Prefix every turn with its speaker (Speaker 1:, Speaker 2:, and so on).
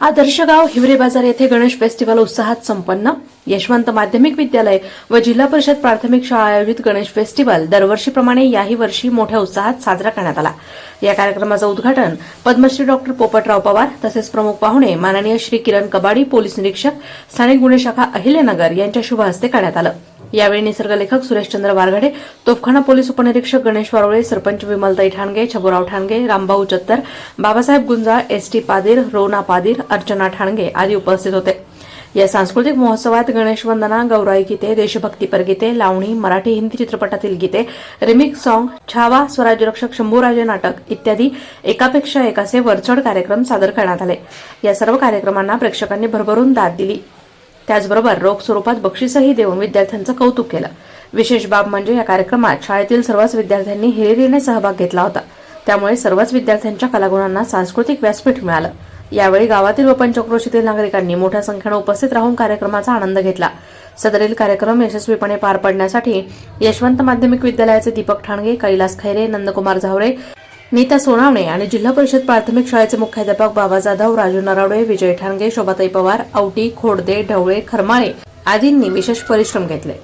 Speaker 1: आदर्शगाव हिवरे बाजार येथे गणेश फेस्टिवल उत्साहात संपन्न. यशवंत माध्यमिक विद्यालय व जिल्हा परिषद प्राथमिक शाळा आयोजित गणेश फेस्टिवल दरवर्षीप्रमाणे याही वर्षी मोठ्या उत्साहात साजरा करण्यात आला. या कार्यक्रमाचं उद्घाटन पद्मश्री डॉक्टर पोपटराव पवार तसेच प्रमुख पाहुणे माननीय श्री किरण कबाडी पोलीस निरीक्षक स्थानिक गुन्हे शाखा अहिल्यानगर यांच्या शुभ हस्ते करण्यात आलं. यावेळी निसर्गलेखक सुरेशचंद्र वारघडे तोफखाना पोलीस उपनिरीक्षक गणेश वारोळे सरपंच विमलताई ठाणगे छबुराव ठाणगे रामभाऊ चत्तर बाबासाहेब गुंजाळ एस टी पादीर रोना पादीर अर्चना ठाणगे आदी उपस्थित होते. या सांस्कृतिक महोत्सवात गणेश वंदना गौराई गीते देशभक्तीपर गीते लावणी मराठी हिंदी चित्रपटातील गीते रिमिक्स सॉंग छावा स्वराज्यरक्षक शंभूराजे नाटक इत्यादी एकापेक्षा एक असे वरचढ कार्यक्रम सादर करण्यात आले. या सर्व कार्यक्रमांना प्रेक्षकांनी भरभरून दाद दिली. त्याचबरोबर रोख स्वरूपात बक्षीसही देऊन विद्यार्थ्यांचं कौतुक केलं. विशेष बाब म्हणजे या कार्यक्रमात शाळेतील सर्वच विद्यार्थ्यांनी हिरिरीने सहभाग घेतला होता. त्यामुळे सर्वच विद्यार्थ्यांच्या कलागुणांना सांस्कृतिक व्यासपीठ मिळालं. यावेळी गावातील व पंचक्रोशीतील नागरिकांनी मोठ्या संख्येनं उपस्थित राहून कार्यक्रमाचा आनंद घेतला. सदरील कार्यक्रम यशस्वीपणे पार पाडण्यासाठी यशवंत माध्यमिक विद्यालयाचे दीपक ठाणगे कैलास खैरे नंदकुमार झावरे नीता सोनावणे आणि जिल्हा परिषद प्राथमिक शाळेचे मुख्याध्यापक बाबा जाधव राजू नरावडे विजय ठाणगे शोभाताई पवार औटी खोडदे ढवळे खरमाळे आदींनी विशेष परिश्रम घेतले.